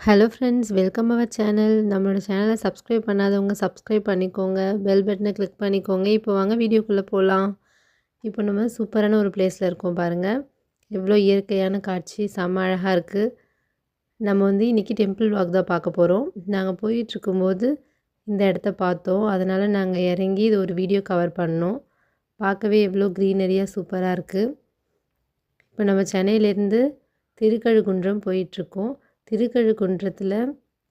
Hello friends welcome our channel நம்மளோட சேனலை subscribe பண்ணாதவங்க சப்ஸ்கிரைப் பண்ணிக்கோங்க. பெல் பட்டனை கிளிக் பண்ணிக்கோங்க. இப்போ வாங்க வீடியோக்குள்ளே போகலாம் இப்போ நம்ம சூப்பரான ஒரு பிளேஸில் இருக்கோம் பாருங்கள் எவ்வளோ இயற்கையான காட்சி செம்ம அழகாக இருக்குது நம்ம வந்து இன்றைக்கி டெம்பிள் வாக் தான் பார்க்க போகிறோம் நாங்கள் போயிட்டுருக்கும்போது இந்த இடத்த பார்த்தோம். அதனால் நாங்கள் இறங்கி இது ஒரு வீடியோ கவர் பண்ணோம். பார்க்கவே எவ்வளோ க்ரீனரியாக சூப்பராக இருக்குது இப்போ நம்ம சென்னையிலேருந்து திருக்கழுகுன்றம் போயிட்டுருக்கோம் திருக்கழுக்குன்றத்தில்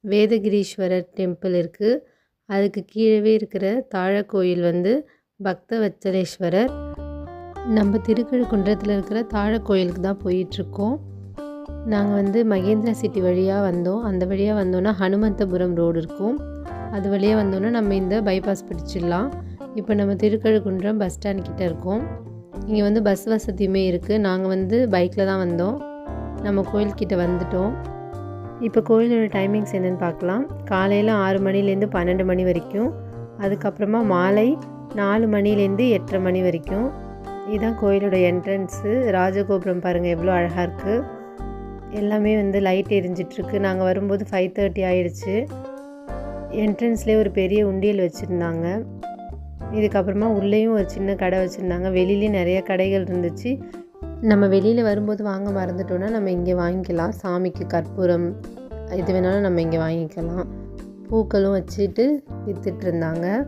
வேதகிரீஸ்வரர் டெம்பிள் இருக்குது அதுக்கு கீழவே இருக்கிற தாழக்கோயில் வந்து பக்த வச்சலேஸ்வரர் நம்ம திருக்கழுக்குன்றத்தில் இருக்கிற தாழக்கோயிலுக்கு தான் போயிட்டுருக்கோம். நாங்கள் வந்து மகேந்திரா சிட்டி வழியாக வந்தோம். அந்த வழியாக வந்தோன்னா ஹனுமந்தபுரம் ரோடு இருக்கும். அது வழியாக வந்தோன்னா நம்ம இந்த பைபாஸ் பிடிச்சிடலாம். இப்போ நம்ம திருக்கழுக்குன்றம் பஸ் ஸ்டாண்ட் கிட்டே இருக்கோம். இங்கே வந்து பஸ் வசதியுமே இருக்குது நாங்கள் வந்து பைக்கில் தான் வந்தோம். நம்ம கோயில்கிட்ட வந்துட்டோம். இப்போ கோயிலோட டைமிங்ஸ் என்னென்னு பார்க்கலாம். காலையில் ஆறு மணிலேருந்து பன்னெண்டு மணி வரைக்கும். அதுக்கப்புறமா மாலை நாலு மணிலேருந்து எட்டரை மணி வரைக்கும். இதுதான் கோயிலோட என்ட்ரன்ஸு ராஜகோபுரம் பாருங்கள் எவ்வளோ அழகாக இருக்குது எல்லாமே வந்து லைட் எரிஞ்சிட்ருக்கு. நாங்கள் வரும்போது ஃபைவ் தேர்ட்டி ஆயிடுச்சு. என்ட்ரன்ஸ்லேயே ஒரு பெரிய உண்டியல் வச்சுருந்தாங்க. இதுக்கப்புறமா உள்ளேயும் ஒரு சின்ன கடை வச்சுருந்தாங்க. வெளியிலேயும் நிறைய கடைகள் இருந்துச்சு. நம்ம வெளியில் வரும்போது வாங்க மறந்துட்டோன்னா நம்ம இங்கே வாங்கிக்கலாம். சாமிக்கு கற்பூரம் இது வேணாலும் நம்ம இங்கே வாங்கிக்கலாம். பூக்களும் வச்சுட்டு விற்றுட்டு இருந்தாங்க.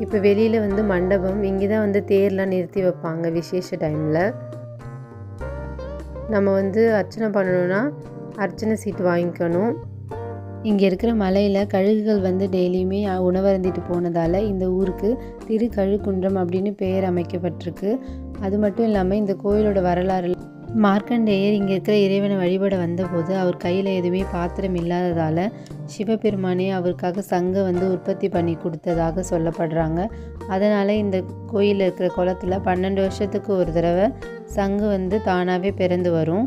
இப்போ வெளியில் வந்து மண்டபம் இங்கே தான் வந்து தேர்லாம் நிறுத்தி வைப்பாங்க விசேஷ டைமில். நம்ம வந்து அர்ச்சனை பண்ணணுன்னா அர்ச்சனை சீட்டு வாங்கிக்கணும். இங்கே இருக்கிற மலையில் கழுகுகள் வந்து டெய்லியுமே உணவருந்திட்டு போனதால் இந்த ஊருக்கு திரு திருக்கழுக்குன்றம் அப்படின்னு பெயர் அமைக்கப்பட்டிருக்கு. அது மட்டும் இல்லாமல் இந்த கோயிலோட வரலாறு மார்க்கண்டேயர் இங்கே இருக்கிற இறைவனை வழிபட வந்தபோது அவர் கையில் எதுவுமே பாத்திரம் இல்லாததால் சிவபெருமானே அவருக்காக சங்க வந்து உற்பத்தி பண்ணி கொடுத்ததாக சொல்லப்படுறாங்க. அதனால் இந்த கோயிலில் இருக்கிற குளத்தில் பன்னெண்டு வருஷத்துக்கு ஒரு தடவை சங்கு வந்து தானாகவே பிறந்து வரும்.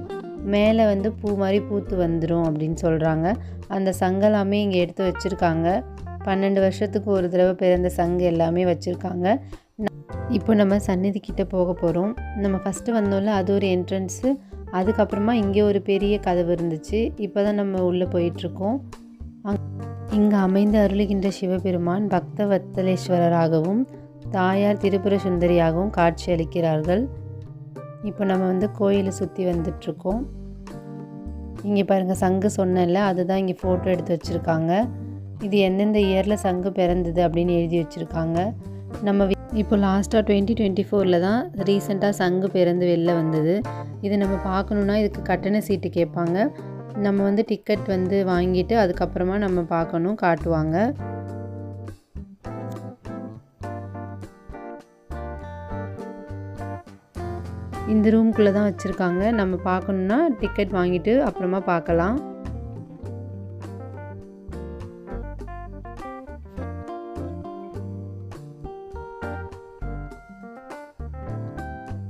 மேலே வந்து பூ மாதிரி பூத்து வந்துடும் அப்படின்னு சொல்கிறாங்க. அந்த சங்கெல்லாமே இங்கே எடுத்து வச்சுருக்காங்க. பன்னெண்டு வருஷத்துக்கு ஒரு தடவை பிறந்த சங்கு எல்லாமே வச்சுருக்காங்க. இப்போ நம்ம சந்நிதி கிட்டே போக போகிறோம். நம்ம ஃபஸ்ட்டு வந்தோம்ல அது ஒரு என்ட்ரன்ஸு. அதுக்கப்புறமா இங்கே ஒரு பெரிய கதவு இருந்துச்சு. இப்போ தான் நம்ம உள்ளே போயிட்டுருக்கோம். இங்கே அமைந்து அருளுகின்ற சிவபெருமான் பக்தவத்தலேஸ்வரராகவும் தாயார் திரிபுர சுந்தரியாகவும் காட்சி அளிக்கிறார்கள். இப்போ நம்ம வந்து கோயிலை சுற்றி வந்துட்ருக்கோம் இங்கே பாருங்கள் சங்கு சொன்னல அதுதான் இங்கே ஃபோட்டோ எடுத்து வச்சுருக்காங்க. இது எந்தெந்த இயரில் சங்கு பிறந்தது அப்படின்னு எழுதி வச்சுருக்காங்க. நம்ம இப்போ லாஸ்ட்டாக டுவெண்ட்டி டுவெண்ட்டி ஃபோரில் தான் ரீசெண்டாக சங்கு பிறந்து வெளில வந்தது. இது நம்ம பார்க்கணுன்னா இதுக்கு கட்டண சீட்டு கேட்பாங்க. நம்ம வந்து டிக்கெட் வந்து வாங்கிட்டு அதுக்கப்புறமா நம்ம பார்க்கணும் காட்டுவாங்க. இந்த ரூம்குள்ளே தான் வச்சுருக்காங்க. நம்ம பார்க்கணுன்னா டிக்கெட் வாங்கிட்டு அப்புறமா பார்க்கலாம்.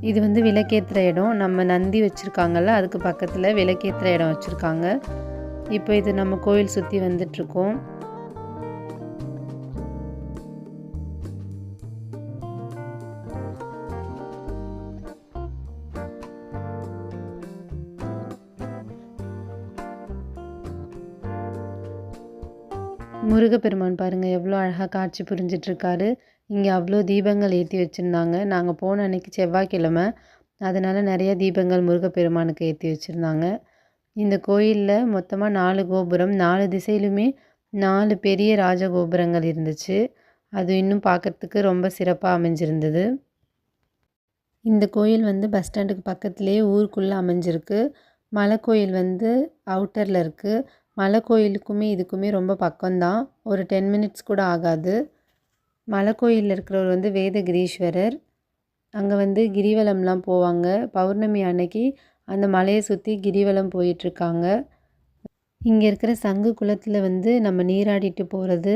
இது வந்து விளக்கேற்றுற இடம். நம்ம நந்தி வச்சுருக்காங்கல்ல அதுக்கு பக்கத்தில் விளக்கேற்றுற இடம் வச்சுருக்காங்க. இப்போ இது நம்ம கோயில் சுற்றி வந்துட்ருக்கோம் முருகப்பெருமான் பாருங்கள் எவ்வளோ அழகாக காட்சி புரிஞ்சிட்ருக்காரு. இங்கே அவ்வளோ தீபங்கள் ஏற்றி வச்சுருந்தாங்க. நாங்கள் போன அன்றைக்கி செவ்வாய்க்கிழமை அதனால் நிறைய தீபங்கள் முருகப்பெருமானுக்கு ஏற்றி வச்சுருந்தாங்க. இந்த கோயிலில் மொத்தமாக நாலு கோபுரம் நாலு திசையிலுமே நாலு பெரிய ராஜகோபுரங்கள் இருந்துச்சு. அது இன்னும் பார்க்குறதுக்கு ரொம்ப சிறப்பாக அமைஞ்சிருந்தது. இந்த கோயில் வந்து பஸ் ஸ்டாண்டுக்கு பக்கத்துலேயே ஊருக்குள்ளே அமைஞ்சிருக்கு. மலை கோயில் வந்து அவுட்டரில் இருக்குது மலை கோயிலுக்குமே இதுக்குமே ரொம்ப பக்கம்தான். ஒரு டென் மினிட்ஸ் கூட ஆகாது. மலை கோயிலில் இருக்கிறவர் வந்து வேதகிரீஸ்வரர் அங்கே வந்து கிரிவலம்லாம் போவாங்க. பௌர்ணமி அன்னைக்கு அந்த மலையை சுற்றி கிரிவலம் போயிட்டுருக்காங்க. இங்கே இருக்கிற சங்கு குளத்தில் வந்து நம்ம நீராடிட்டு போகிறது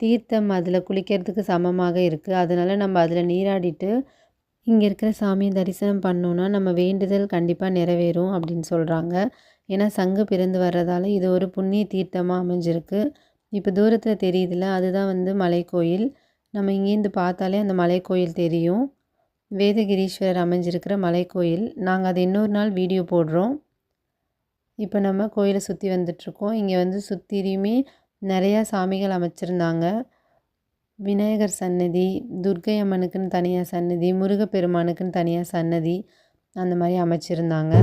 தீர்த்தம் அதில் குளிக்கிறதுக்கு சமமாக இருக்குது அதனால் நம்ம அதில் நீராடிட்டு இங்கே இருக்கிற சாமியை தரிசனம் பண்ணோன்னா நம்ம வேண்டுதல் கண்டிப்பாக நிறைவேறும் அப்படின்னு சொல்கிறாங்க ஏன்னா சங்கு பிறந்து வர்றதால இது ஒரு புண்ணிய தீர்த்தமாக அமைஞ்சிருக்கு. இப்போ தூரத்தில் தெரியுதுல்ல அதுதான் வந்து மலைக்கோயில். நம்ம இங்கேருந்து பார்த்தாலே அந்த மலைக்கோயில் தெரியும். வேதகிரீஸ்வரர் அமைஞ்சிருக்கிற மலைக்கோயில். நாங்கள் அதை இன்னொரு நாள் வீடியோ போடுறோம். இப்போ நம்ம கோயிலை சுற்றி வந்துட்ருக்கோம் இங்கே வந்து சுற்றியுமே நிறையா சாமிகள் அமைச்சிருந்தாங்க. விநாயகர் சன்னதி துர்க்கை அம்மனுக்குன்னு தனியாக சன்னதி முருகப்பெருமானுக்குன்னு தனியாக சன்னதி அந்த மாதிரி அமைச்சிருந்தாங்க.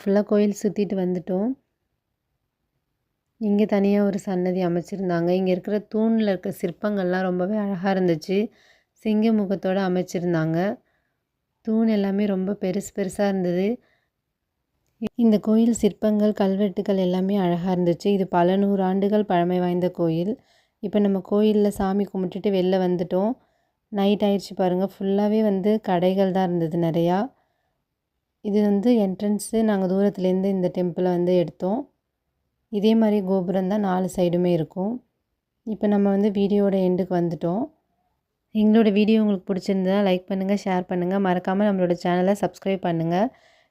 ஃபுல்லாக கோயில் சுற்றிட்டு வந்துட்டோம். இங்கே தனியாக ஒரு சன்னதி அமைச்சிருந்தாங்க. இங்கே இருக்கிற தூணில் இருக்க சிற்பங்கள்லாம் ரொம்பவே அழகாக இருந்துச்சு. சிங்க முகத்தோடு அமைச்சிருந்தாங்க. தூண் எல்லாமே ரொம்ப பெருசு பெருசாக இருந்தது. இந்த கோயில் சிற்பங்கள் கல்வெட்டுகள் எல்லாமே அழகாக இருந்துச்சு. இது பல நூறு ஆண்டுகள் பழமை வாய்ந்த கோயில். இப்போ நம்ம கோயிலில் சாமி கும்பிட்டுட்டு வெளில வந்துட்டோம். நைட் ஆயிடுச்சு பாருங்கள் ஃபுல்லாகவே வந்து கடைகள் தான் இருந்தது நிறையா. இது வந்து என்ட்ரன்ஸு நாங்கள் தூரத்துலேருந்து இந்த டெம்பிளை வந்து எடுத்தோம். இதே மாதிரி கோபுரம் தான் நாலு சைடுமே இருக்கும். இப்போ நம்ம வந்து வீடியோட எண்டுக்கு வந்துட்டோம். எங்களோட வீடியோ உங்களுக்கு பிடிச்சிருந்தா லைக் பண்ணுங்கள் ஷேர் பண்ணுங்கள் மறக்காமல் நம்மளோட சேனலை சப்ஸ்கிரைப் பண்ணுங்கள்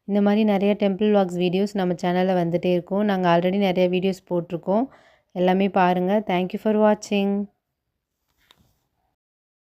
இந்த மாதிரி நிறைய டெம்பிள் வாக்ஸ் வீடியோஸ் நம்ம சேனலில் வந்துகிட்டே இருக்கும். நாங்கள் ஆல்ரெடி நிறைய வீடியோஸ் போட்டிருக்கோம். எல்லாமே பாருங்கள் தேங்க்யூ ஃபார் வாட்சிங்